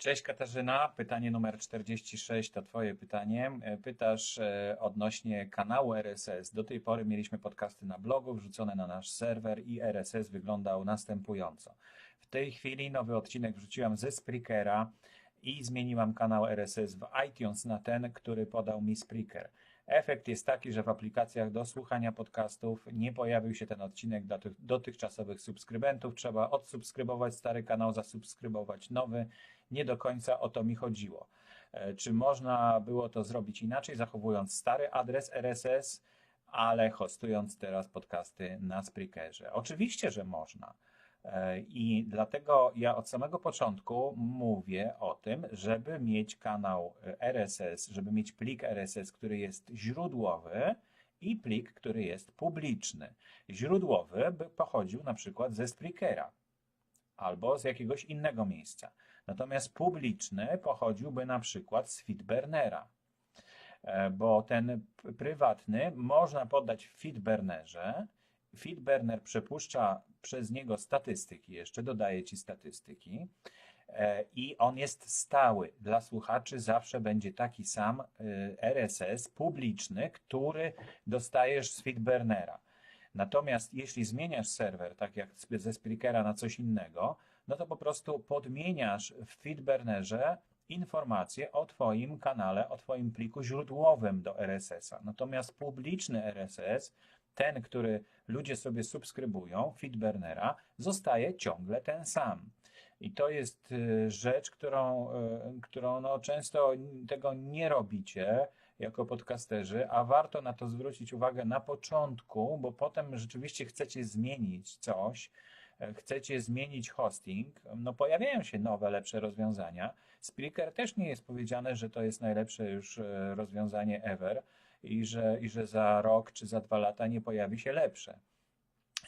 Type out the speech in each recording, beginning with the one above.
Cześć Katarzyna, pytanie numer 46 to Twoje pytanie. E, Pytasz e, odnośnie kanału RSS. Do tej pory mieliśmy podcasty na blogu wrzucone na nasz serwer i RSS wyglądał następująco. W tej chwili nowy odcinek wrzuciłam ze Spreakera i zmieniłam kanał RSS w iTunes na ten, który podał mi Spreaker. Efekt jest taki, że w aplikacjach do słuchania podcastów nie pojawił się ten odcinek dla tych dotychczasowych subskrybentów. Trzeba odsubskrybować stary kanał, zasubskrybować nowy. Nie do końca o to mi chodziło. E, Czy można było to zrobić inaczej, zachowując stary adres RSS, ale hostując teraz podcasty na Spreakerze? Oczywiście, że można. E, I dlatego ja od samego początku mówię o tym, żeby mieć kanał RSS, żeby mieć plik RSS, który jest źródłowy i plik, który jest publiczny. Źródłowy by pochodził na przykład ze Spreakera albo z jakiegoś innego miejsca. Natomiast publiczny pochodziłby na przykład z Feedburnera, E, bo ten prywatny można poddać w Feedburnerze. Feedburner przepuszcza przez niego statystyki, jeszcze dodaje ci statystyki. E, I on jest stały. Dla słuchaczy zawsze będzie taki sam e, RSS publiczny, który dostajesz z Feedburnera. Natomiast jeśli zmieniasz serwer, tak jak ze Spreakera na coś innego, no to po prostu podmieniasz w Feedburnerze informacje o Twoim kanale, o Twoim pliku źródłowym do RSS-a. Natomiast publiczny RSS, ten, który ludzie sobie subskrybują, Feedburnera, zostaje ciągle ten sam. I to jest y, rzecz, którą, y, którą no, często tego nie robicie jako podcasterzy, a warto na to zwrócić uwagę na początku, bo potem rzeczywiście chcecie zmienić coś, e, chcecie zmienić hosting, no pojawiają się nowe, lepsze rozwiązania. Spreaker też nie jest powiedziane, że to jest najlepsze już e, rozwiązanie ever i że, i że za rok czy za dwa lata nie pojawi się lepsze.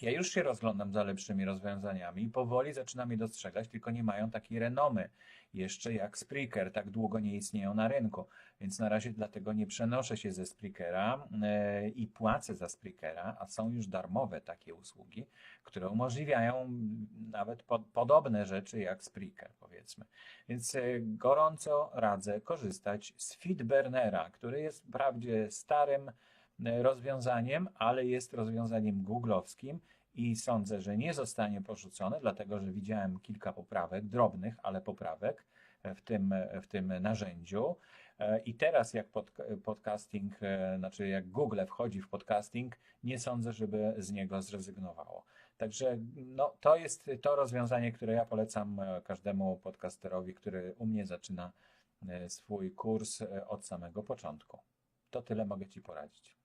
Ja już się rozglądam za lepszymi rozwiązaniami i powoli zaczynam je dostrzegać, tylko nie mają takiej renomy jeszcze jak Spreaker, tak długo nie istnieją na rynku, więc na razie dlatego nie przenoszę się ze Spreakera e, i płacę za Spreakera, a są już darmowe takie usługi, które umożliwiają nawet po, podobne rzeczy jak Spreaker, powiedzmy. Więc e, gorąco radzę korzystać z Feedburnera, który jest wprawdzie starym rozwiązaniem, ale jest rozwiązaniem googlowskim i sądzę, że nie zostanie porzucone, dlatego że widziałem kilka poprawek, drobnych, ale poprawek w tym, w tym narzędziu. E, I teraz, jak pod, podcasting, e, znaczy jak Google wchodzi w podcasting, nie sądzę, żeby z niego zrezygnowało. Także no, to jest to rozwiązanie, które ja polecam e, każdemu podcasterowi, który u mnie zaczyna e, swój kurs e, od samego początku. To tyle mogę Ci poradzić.